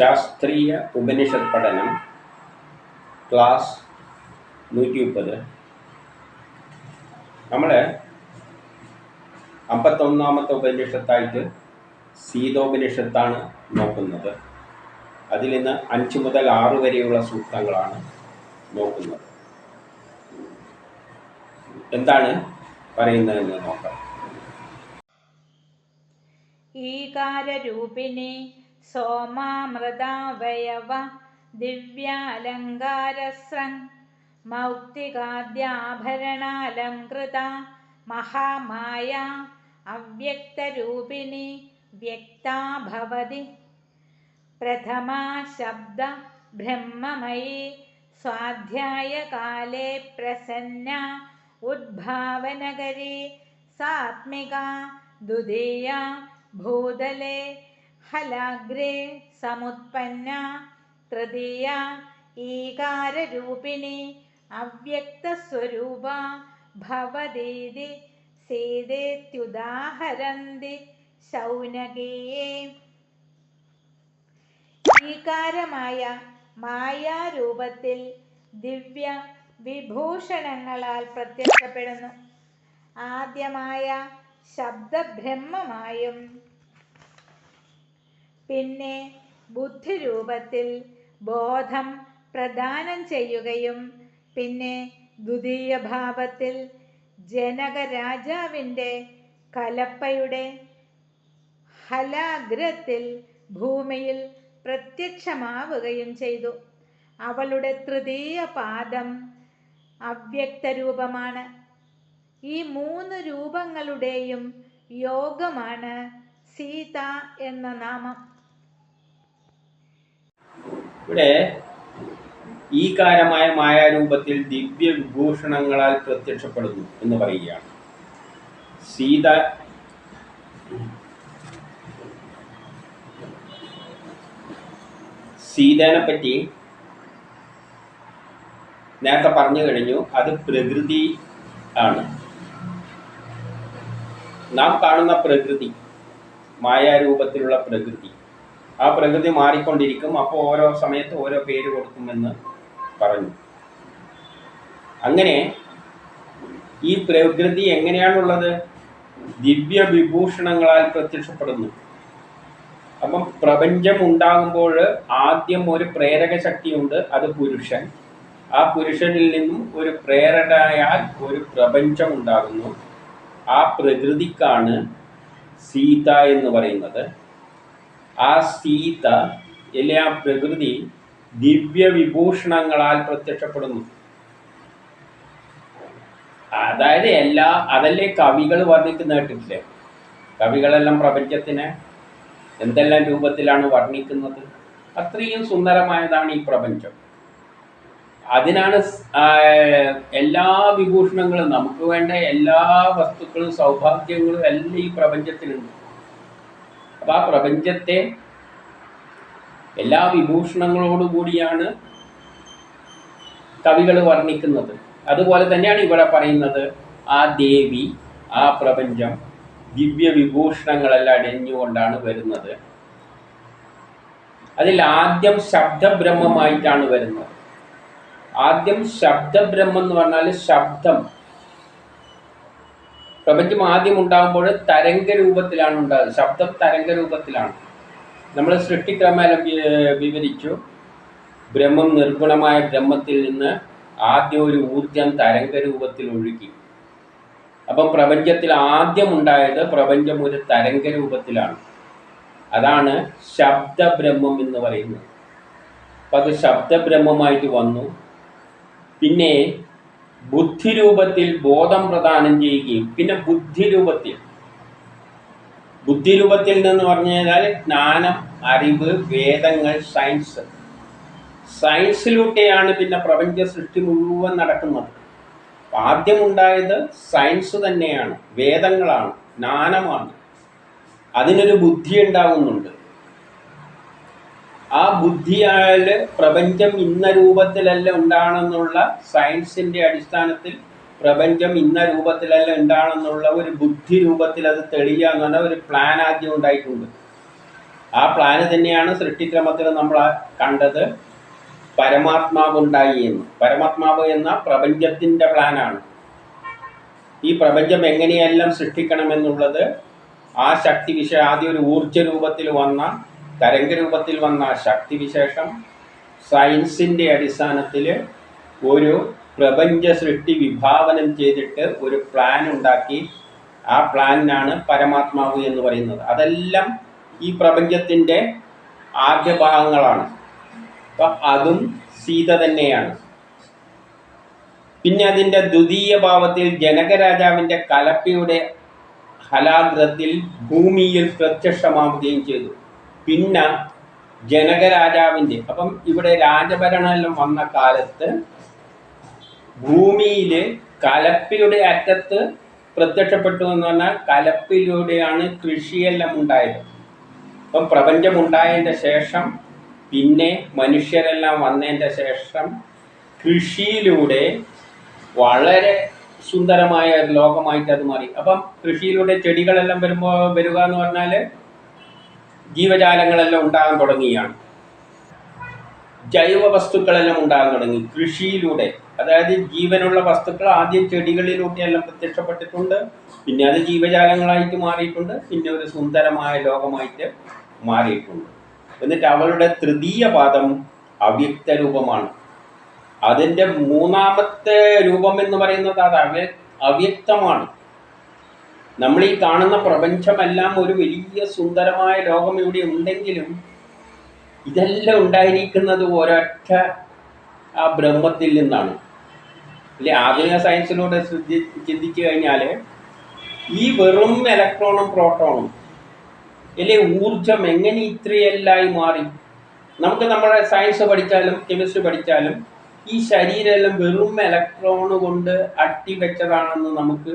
ശാസ്ത്രീയ ഉപനിഷത് പഠനം ക്ലാസ് നൂറ്റി മുപ്പത് നമ്മൾ അമ്പത്തൊന്നാമത്തെ ഉപനിഷത്തായിട്ട് സീതോപനിഷത്താണ് നോക്കുന്നത്. അതിൽ നിന്ന് അഞ്ച് മുതൽ ആറ് വരെയുള്ള സൂക്തങ്ങളാണ് നോക്കുന്നത്. എന്താണ് പറയുന്നതെന്ന് നോക്കാം. ഈകാരരൂപിണി सोमामृदावयव दिव्यालङ्कारसन् मौक्तिकाद्याभरणालङ्कृता, महामाया अव्यक्तरूपिणी व्यक्ता भवति। प्रथमा शब्दब्रह्ममयी स्वाध्यायकाले प्रसन्ना, उद्भावनगरी, सात्मिका द्वितीया भूतले ഹലാഗ്രേ സമുത്പന്ന തൃതീയ ഈകാരൂപിണി അവ്യക്തസ്വരൂപ ഭവതീതി സീതേത്യുദാഹരന്തി ശൗനകീയേ. ഈകാരമായ മായാരൂപത്തിൽ ദിവ്യ വിഭൂഷണങ്ങളാൽ പ്രത്യക്ഷപ്പെടുന്നു. ആദ്യമായ ശബ്ദബ്രഹ്മമായും പിന്നെ ബുദ്ധിരൂപത്തിൽ ബോധം പ്രദാനം ചെയ്യുകയും പിന്നെ ദ്വിതീയ ഭാവത്തിൽ ജനകരാജാവിന്റെ കലപ്പയുടെ ഹലാഗ്രത്തിൽ ഭൂമിയിൽ പ്രത്യക്ഷമാവുകയും ചെയ്തു. അവളുടെ തൃതീയ പാദം അവ്യക്തരൂപമാണ്. ഈ മൂന്ന് രൂപങ്ങളുടെയും യോഗമാണ് സീത എന്ന നാമം. ഇവിടെ ഈ കാരമായ മായാരൂപത്തിൽ ദിവ്യ വിഭൂഷണങ്ങളാൽ പ്രത്യക്ഷപ്പെടുന്നു എന്ന് പറയുകയാണ്. സീത സീതനെ പറ്റി നേരത്തെ പറഞ്ഞു കഴിഞ്ഞു. അത് പ്രകൃതി ആണ്. നാം കാണുന്ന പ്രകൃതി മായാരൂപത്തിലുള്ള പ്രകൃതി. ആ പ്രകൃതി മാറിക്കൊണ്ടിരിക്കും. അപ്പോൾ ഓരോ സമയത്ത് ഓരോ പേര് കൊടുക്കുമെന്ന് പറഞ്ഞു. അങ്ങനെ ഈ പ്രകൃതി എങ്ങനെയാണുള്ളത്? ദിവ്യ വിഭൂഷണങ്ങളാൽ പ്രത്യക്ഷപ്പെടുന്നു. അപ്പം പ്രപഞ്ചം ഉണ്ടാകുമ്പോൾ ആദ്യം ഒരു പ്രേരക ശക്തിയുണ്ട് അത് പുരുഷൻ. ആ പുരുഷനിൽ നിന്നും ഒരു പ്രേരണയാൽ ഒരു പ്രപഞ്ചം ഉണ്ടാകുന്നു. ആ പ്രകൃതിക്കാണ് സീത എന്ന് പറയുന്നത്. ആ സീത അല്ലെ ആ പ്രകൃതി ദിവ്യ വിഭൂഷണങ്ങളാൽ പ്രത്യക്ഷപ്പെടുന്നു. അതായത് എല്ലാ അതല്ലേ കവികൾ വർണിക്കുന്ന കേട്ടിട്ടില്ലേ? കവികളെല്ലാം പ്രപഞ്ചത്തിനെ എന്തെല്ലാം രൂപത്തിലാണ് വർണിക്കുന്നത്? അത്രയും സുന്ദരമായതാണ് ഈ പ്രപഞ്ചം. അതിനാണ് എല്ലാ വിഭൂഷണങ്ങളും നമുക്ക് വേണ്ട എല്ലാ വസ്തുക്കളും സൗഭാഗ്യങ്ങളും എല്ലാം ഈ പ്രപഞ്ചത്തിലുണ്ട്. അപ്പൊ ആ പ്രപഞ്ചത്തെ എല്ലാ വിഭൂഷണങ്ങളോടുകൂടിയാണ് കവികൾ വർണിക്കുന്നത്. അതുപോലെ തന്നെയാണ് ഇവിടെ പറയുന്നത് ആ ദേവി ആ പ്രപഞ്ചം ദിവ്യ വിഭൂഷണങ്ങളെല്ലാം അടഞ്ഞുകൊണ്ടാണ് വരുന്നത്. അതിൽ ആദ്യം ശബ്ദബ്രഹ്മമായിട്ടാണ് വരുന്നത്. ആദ്യം ശബ്ദബ്രഹ്മം എന്ന് പറഞ്ഞാൽ ശബ്ദം. പ്രപഞ്ചം ആദ്യം ഉണ്ടാകുമ്പോൾ തരംഗ രൂപത്തിലാണ് ഉണ്ടാകുന്നത്. ശബ്ദം തരംഗ രൂപത്തിലാണ്. നമ്മൾ സൃഷ്ടിക്രമം വിവരിച്ചു. ബ്രഹ്മം നിർഗുണമായ ബ്രഹ്മത്തിൽ നിന്ന് ആദ്യം ഒരു ഊർജം തരംഗ രൂപത്തിൽ ഒഴുകി. അപ്പം പ്രപഞ്ചത്തിൽ ആദ്യം ഉണ്ടായത് പ്രപഞ്ചം ഒരു തരംഗ രൂപത്തിലാണ്. അതാണ് ശബ്ദബ്രഹ്മം എന്ന് പറയുന്നത്. അപ്പം അത് ശബ്ദബ്രഹ്മമായിട്ട് വന്നു. പിന്നെ ബുദ്ധിരൂപത്തിൽ ബോധം പ്രദാനം ചെയ്യുകയും പിന്നെ ബുദ്ധിരൂപത്തിൽ. ബുദ്ധിരൂപത്തിൽ നിന്ന് പറഞ്ഞു കഴിഞ്ഞാൽ ജ്ഞാനം അറിവ് വേദങ്ങൾ സയൻസ് സയൻസിലൂടെയാണ് പിന്നെ പ്രപഞ്ച സൃഷ്ടി മുഴുവൻ നടക്കുന്നത്. ആദ്യമുണ്ടായത് സയൻസ് തന്നെയാണ് വേദങ്ങളാണ് ജ്ഞാനമാണ്. അതിനൊരു ബുദ്ധി ഉണ്ടാകുന്നുണ്ട് ആ ബുദ്ധിയാൽ പ്രപഞ്ചം ഇന്ന രൂപത്തിലല്ല ഉണ്ടാണെന്നുള്ള സയൻസിന്റെ അടിസ്ഥാനത്തിൽ പ്രപഞ്ചം ഇന്ന രൂപത്തിലല്ല ഉണ്ടാണെന്നുള്ള ഒരു ബുദ്ധി രൂപത്തിൽ അത് തെളിയുക എന്ന് പറഞ്ഞാൽ ഒരു പ്ലാൻ ആദ്യം ഉണ്ടായിട്ടുണ്ട്. ആ പ്ലാന് തന്നെയാണ് സൃഷ്ടിക്രമത്തിൽ നമ്മൾ കണ്ടത് പരമാത്മാവ് ഉണ്ടായി എന്ന്. പരമാത്മാവ് എന്ന പ്രപഞ്ചത്തിന്റെ പ്ലാനാണ് ഈ പ്രപഞ്ചം എങ്ങനെയെല്ലാം സൃഷ്ടിക്കണമെന്നുള്ളത് ആ ശക്തി വിശ ആദ്യം ഒരു ഊർജ രൂപത്തിൽ വന്ന തരംഗ രൂപത്തിൽ വന്ന ശക്തിവിശേഷം ശക്തി വിശേഷം സയൻസിന്റെ അടിസ്ഥാനത്തിൽ ഒരു പ്രപഞ്ച സൃഷ്ടി വിഭാവനം ചെയ്തിട്ട് ഒരു പ്ലാൻ ഉണ്ടാക്കി. ആ പ്ലാനിനാണ് പരമാത്മാവ് എന്ന് പറയുന്നത്. അതെല്ലാം ഈ പ്രപഞ്ചത്തിന്റെ ആദ്യ ഭാഗങ്ങളാണ്. അപ്പം അതും സീത തന്നെയാണ്. പിന്നെ അതിന്റെ ദ്വിതീയ ഭാവത്തിൽ ജനകരാജാവിന്റെ കലപ്പയുടെ ഹലാഗ്രത്തിൽ ഭൂമിയിൽ പ്രത്യക്ഷമാവുകയും ചെയ്തു. പിന്നെ ജനകരാജാവിന്റെ അപ്പം ഇവിടെ രാജഭരണമെല്ലാം വന്ന കാലത്ത് ഭൂമിയിൽ കലപ്പയുടെ അറ്റത്ത് പ്രത്യക്ഷപ്പെട്ടു എന്ന് പറഞ്ഞാൽ കലപ്പിലൂടെയാണ് കൃഷിയെല്ലാം ഉണ്ടായത്. അപ്പം പ്രപഞ്ചം ഉണ്ടായതിന്റെ ശേഷം പിന്നെ മനുഷ്യരെല്ലാം വന്നതിന്റെ ശേഷം കൃഷിയിലൂടെ വളരെ സുന്ദരമായ ഒരു ലോകമായിട്ട് അത് മാറി. അപ്പം കൃഷിയിലൂടെ ചെടികളെല്ലാം വരുമ്പോൾ വരിക എന്ന് പറഞ്ഞാൽ ജീവജാലങ്ങളെല്ലാം ഉണ്ടാകാൻ തുടങ്ങിയാണ്. ജൈവ വസ്തുക്കളെല്ലാം ഉണ്ടാകാൻ തുടങ്ങി. കൃഷിയിലൂടെ അതായത് ജീവനുള്ള വസ്തുക്കൾ ആദ്യം ചെടികളിലൂടെ എല്ലാം പ്രത്യക്ഷപ്പെട്ടിട്ടുണ്ട്. പിന്നെ അത് ജീവജാലങ്ങളായിട്ട് മാറിയിട്ടുണ്ട്. പിന്നെ ഒരു സുന്ദരമായ ലോകമായിട്ട് മാറിയിട്ടുണ്ട്. എന്നിട്ട് അവളുടെ തൃതീയ പാദം അവ്യക്ത രൂപമാണ്. അതിന്റെ മൂന്നാമത്തെ രൂപം എന്ന് പറയുന്നത് അത് അവ്യ അവ്യക്തമാണ്. നമ്മൾ ഈ കാണുന്ന പ്രപഞ്ചമെല്ലാം ഒരു വലിയ സുന്ദരമായ ലോകം ഇവിടെ ഉണ്ടെങ്കിലും ഇതെല്ലാം ഉണ്ടായിരിക്കുന്നത് ഒരൊറ്റ ആ ബ്രഹ്മത്തിൽ നിന്നാണ്. അല്ലെ? ആധുനിക സയൻസിലൂടെ ശ്രദ്ധി ചിന്തിച്ചു കഴിഞ്ഞാൽ ഈ വെറും ഇലക്ട്രോണും പ്രോട്ടോണും അല്ലെ? ഊർജം എങ്ങനെ ഇത്രയെല്ലായി മാറി? നമുക്ക് നമ്മുടെ സയൻസ് പഠിച്ചാലും കെമിസ്ട്രി പഠിച്ചാലും ഈ ശരീരമെല്ലാം വെറും ഇലക്ട്രോൺ കൊണ്ട് അട്ടിവെച്ചതാണെന്ന് നമുക്ക്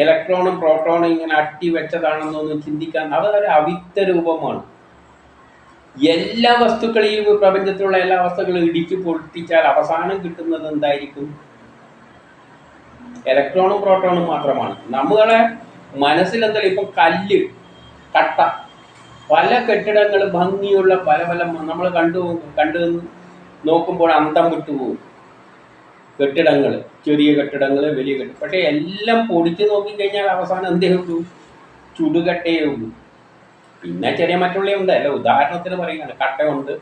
ഇലക്ട്രോണും പ്രോട്ടോണും ഇങ്ങനെ അട്ടി വെച്ചതാണെന്നൊന്നും ചിന്തിക്കാൻ അതൊരു അവിത്ത രൂപമാണ്. എല്ലാ വസ്തുക്കളെയും പ്രപഞ്ചത്തിലുള്ള എല്ലാ വസ്തുക്കളും ഇടിച്ച് പൊട്ടിച്ചാൽ അവസാനം കിട്ടുന്നത് എന്തായിരിക്കും? ഇലക്ട്രോണും പ്രോട്ടോണും മാത്രമാണ്. നമ്മളെ മനസ്സിൽ എന്തായാലും ഇപ്പം കല്ല് കട്ട പല കെട്ടിടങ്ങൾ ഭംഗിയുള്ള പല പല നമ്മൾ കണ്ടു കണ്ടു നോക്കുമ്പോൾ അന്തം വിട്ടുപോകും. കെട്ടിടങ്ങൾ ചെറിയ കെട്ടിടങ്ങൾ വലിയ കെട്ടിടം പക്ഷേ എല്ലാം പൊടിച്ച് നോക്കിക്കഴിഞ്ഞാൽ അവസാനം എന്തേ ഉള്ളൂ ചുടുകട്ടയേ ഉള്ളൂ. പിന്നെ ചെറിയ മറ്റുള്ള ഉണ്ട്. അല്ല ഉദാഹരണത്തിന് പറയുകയാണ് കട്ടയുണ്ട്.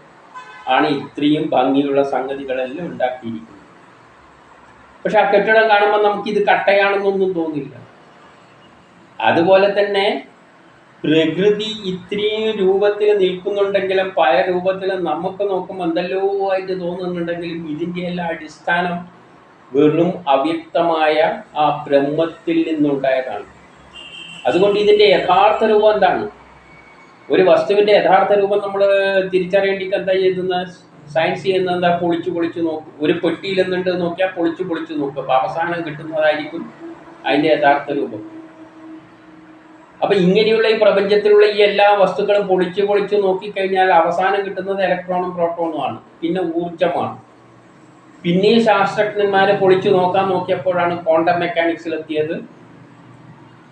ആണ് ഇത്രയും ഭംഗിയുള്ള സംഗതികളെല്ലാം ഉണ്ടാക്കിയിരിക്കുന്നത്. പക്ഷെ ആ കെട്ടിടം കാണുമ്പോൾ നമുക്കിത് കട്ടയാണെന്നൊന്നും തോന്നില്ല. അതുപോലെ തന്നെ പ്രകൃതി ഇത്രയും രൂപത്തിൽ നിൽക്കുന്നുണ്ടെങ്കിലും പല രൂപത്തിലും നമുക്ക് നോക്കുമ്പോൾ എന്തെല്ലോ ആയിട്ട് തോന്നുന്നുണ്ടെങ്കിലും ഇതിന്റെ എല്ലാം അടിസ്ഥാനം വെറും അവ്യക്തമായ ആ ബ്രഹ്മത്തിൽ നിന്നുണ്ടായതാണ്. അതുകൊണ്ട് ഇതിന്റെ യഥാർത്ഥ രൂപം എന്താണ്? ഒരു വസ്തുവിന്റെ യഥാർത്ഥ രൂപം നമ്മൾ തിരിച്ചറിയേണ്ടിക്ക് എന്താ ചെയ്യുന്ന സയൻസ് ചെയ്യുന്ന എന്താ? പൊളിച്ചു പൊളിച്ചു നോക്കും. ഒരു പെട്ടിയിൽ എന്നുണ്ട് നോക്കിയാൽ പൊളിച്ചു പൊളിച്ചു നോക്കും. അവസാനം കിട്ടുന്നതായിരിക്കും അതിന്റെ യഥാർത്ഥ രൂപം. അപ്പം ഇങ്ങനെയുള്ള ഈ പ്രപഞ്ചത്തിലുള്ള ഈ എല്ലാ വസ്തുക്കളും പൊളിച്ച് പൊളിച്ച് നോക്കിക്കഴിഞ്ഞാൽ അവസാനം കിട്ടുന്നത് ഇലക്ട്രോണും പ്രോട്ടോണും ആണ്. പിന്നെ ഊർജമാണ് പിന്നെ ശാസ്ത്രജ്ഞന്മാരെ പൊളിച്ചു നോക്കാൻ നോക്കിയപ്പോഴാണ് ക്വാണ്ടം മെക്കാനിക്സിൽ എത്തിയത്.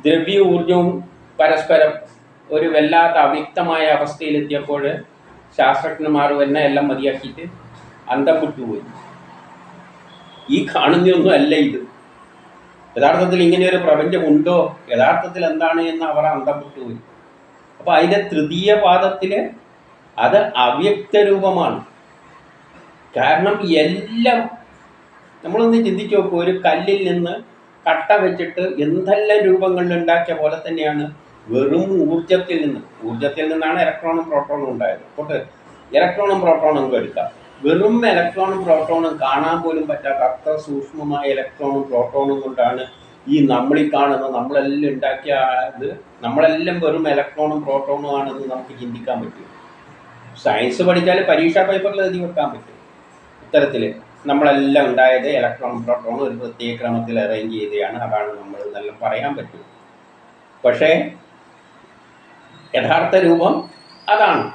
ദ്രവ്യ ഊർജവും പരസ്പരം ഒരു വല്ലാത്ത അവ്യക്തമായ അവസ്ഥയിലെത്തിയപ്പോൾ ശാസ്ത്രജ്ഞന്മാർ എന്നെ എല്ലാം മതിയാക്കിയിട്ട് അന്തം വിട്ടുപോയി. ഈ കാണുന്നൊന്നും അല്ല ഇത്. യഥാർത്ഥത്തിൽ ഇങ്ങനെ ഒരു പ്രപഞ്ചമുണ്ടോ യഥാർത്ഥത്തിൽ എന്താണ് എന്ന് അവർ അന്തം വിട്ടുപോയി. അപ്പോൾ അതിന്റെ തൃതീയ പാദത്തിൽ അത് അവ്യക്ത രൂപമാണ് കാരണം എല്ലാം നമ്മളൊന്ന് ചിന്തിച്ചു ഒരു കല്ലിൽ നിന്ന് കട്ട വെച്ചിട്ട് എന്തെല്ലാം രൂപങ്ങൾ ഉണ്ടാക്കിയ പോലെ തന്നെയാണ് വെറും ഊർജത്തിൽ നിന്ന്. ഊർജത്തിൽ നിന്നാണ് ഇലക്ട്രോണും പ്രോട്ടോണും ഉണ്ടായത്. കൂട്ട് ഇലക്ട്രോണും പ്രോട്ടോണും എടുക്കാം. വെറും ഇലക്ട്രോണും പ്രോട്ടോണും കാണാൻ പോലും പറ്റാത്ത അത്ര സൂക്ഷ്മമായ ഇലക്ട്രോണും പ്രോട്ടോണും കൊണ്ടാണ് ഈ നമ്മളീ കാണുന്ന നമ്മളെല്ലാം ഉണ്ടാക്കിയ നമ്മളെല്ലാം വെറും ഇലക്ട്രോണും പ്രോട്ടോണും ആണെന്ന് നമുക്ക് ചിന്തിക്കാൻ പറ്റും. സയൻസ് പഠിച്ചാൽ പരീക്ഷാ പേപ്പറിൽ എഴുതി വെക്കാൻ പറ്റും. ഇത്തരത്തിൽ നമ്മളെല്ലാം ഉണ്ടായത് ഇലക്ട്രോൺ പ്രോട്ടോൺ ഒരു പ്രത്യേക ക്രമത്തിൽ അറേഞ്ച് ചെയ്തതാണ് അതാണ് നമ്മൾ ഇതെല്ലാം പറയാൻ പറ്റും പക്ഷേ യഥാർത്ഥ രൂപം അതാണ്.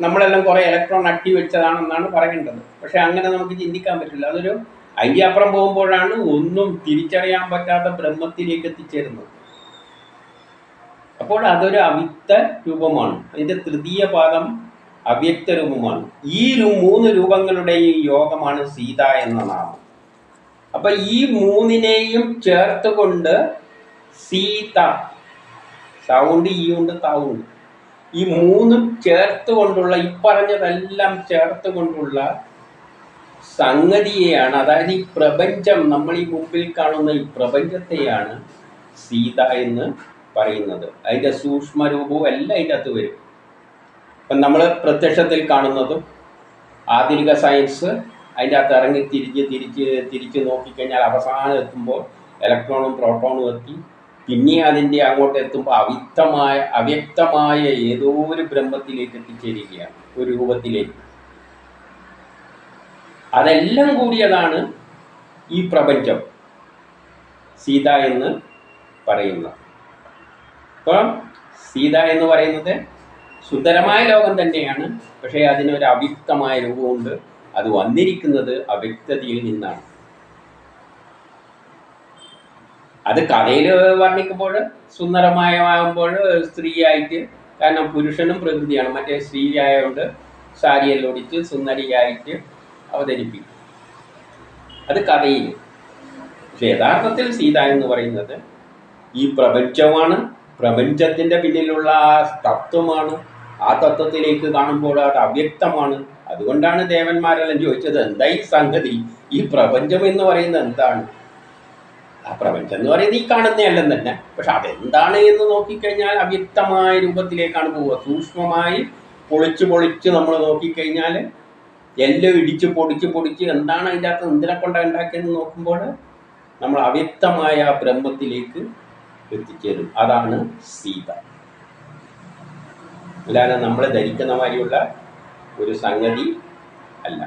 നമ്മളെല്ലാം കുറേ ഇലക്ട്രോൺ അട്ടി വെച്ചതാണെന്നാണ് പറയേണ്ടത്. പക്ഷേ അങ്ങനെ നമുക്ക് ചിന്തിക്കാൻ പറ്റില്ല. അതൊരു അതിന്റെ അപ്പുറം പോകുമ്പോഴാണ് ഒന്നും തിരിച്ചറിയാൻ പറ്റാത്ത ബ്രഹ്മത്തിലേക്ക് എത്തിച്ചേരുന്നത്. അപ്പോൾ അതൊരു അവിത്ത രൂപമാണ്. അതിന്റെ തൃതീയ പാദം അവ്യക്ത രൂപമാണ് ഈ മൂന്ന് രൂപങ്ങളുടെയും യോഗമാണ് സീത എന്ന നാമം. അപ്പൊ ഈ മൂന്നിനെയും ചേർത്തുകൊണ്ട് സീത സൗണ്ട് ഈ ഉണ്ട് താവുണ്ട് ഈ മൂന്നും ചേർത്തുകൊണ്ടുള്ള ഈ പറഞ്ഞതെല്ലാം ചേർത്തുകൊണ്ടുള്ള സംഗതിയെയാണ് അതായത് ഈ പ്രപഞ്ചം നമ്മൾ ഈ മുമ്പിൽ കാണുന്ന ഈ പ്രപഞ്ചത്തെയാണ് സീത എന്ന് പറയുന്നത്. അതിന്റെ സൂക്ഷ്മരൂപവും എല്ലാം അതിന്റെ അകത്ത് വരും. ഇപ്പം നമ്മൾ പ്രത്യക്ഷത്തിൽ കാണുന്നതും ആധുനിക സയൻസ് അതിന്റെ അകത്ത് ഇറങ്ങി തിരിഞ്ഞ് തിരിച്ച് തിരിച്ച് നോക്കിക്കഴിഞ്ഞാൽ അവസാനം എത്തുമ്പോൾ ഇലക്ട്രോണും പ്രോട്ടോണും എത്തി. പിന്നെ അതിന്റെ അങ്ങോട്ട് എത്തുമ്പോൾ അവ്യക്തമായ അവ്യക്തമായ ഏതോ ഒരു ബ്രഹ്മത്തിലേക്ക് എത്തിച്ചേരുകയാണ് ഒരു രൂപത്തിലേക്ക്. അതെല്ലാം കൂടിയതാണ് ഈ പ്രപഞ്ചം സീത എന്ന് പറയുന്നത്. അപ്പം സീത എന്ന് പറയുന്നത് സുന്ദരമായ ലോകം തന്നെയാണ്. പക്ഷേ അതിനൊരു അവ്യക്തമായ രൂപമുണ്ട്. അത് വന്നിരിക്കുന്നത് അവ്യക്തതയിൽ നിന്നാണ്. അത് കഥയിൽ വർണിക്കുമ്പോൾ സുന്ദരമായമാകുമ്പോൾ സ്ത്രീയായിട്ട് കാരണം പുരുഷനും പ്രകൃതിയാണ്. മറ്റേ സ്ത്രീയായതുകൊണ്ട് സാരിയെല്ലാം ഒടിച്ച് സുന്ദരിയായിട്ട് അവതരിപ്പിക്കും. അത് കഥയിൽ പക്ഷെ യഥാർത്ഥത്തിൽ സീത എന്ന് പറയുന്നത് ഈ പ്രപഞ്ചമാണ്. പ്രപഞ്ചത്തിന്റെ പിന്നിലുള്ള തത്വമാണ്. ആ തത്വത്തിലേക്ക് കാണുമ്പോൾ അത് അവ്യക്തമാണ്. അതുകൊണ്ടാണ് ദേവന്മാരെല്ലാം ചോദിച്ചത് എന്താ ഈ സംഗതി? ഈ പ്രപഞ്ചം എന്ന് പറയുന്നത് എന്താണ്? ആ പ്രപഞ്ചം എന്ന് പറയുന്നത് ഈ കാണുന്നതല്ലെന്ന് തന്നെ. പക്ഷെ അതെന്താണ് എന്ന് നോക്കിക്കഴിഞ്ഞാൽ അവ്യക്തമായ രൂപത്തിലേക്കാണ് പോവുക. സൂക്ഷ്മമായി പൊളിച്ച് പൊളിച്ച് നമ്മൾ നോക്കിക്കഴിഞ്ഞാൽ എല്ലാം ഇടിച്ച് പൊടിച്ച് പൊടിച്ച് എന്താണ് അതിന്റെ അകത്ത് എന്തിനെ കൊണ്ടാണ് ഉണ്ടാക്കിയെന്ന് നോക്കുമ്പോൾ നമ്മൾ അവ്യക്തമായ ബ്രഹ്മത്തിലേക്ക് എത്തിച്ചേരും. അതാണ് സീത. അല്ലാതെ നമ്മൾ ധരിക്കുന്ന മാതിരിയുള്ള ഒരു സംഗതി അല്ല.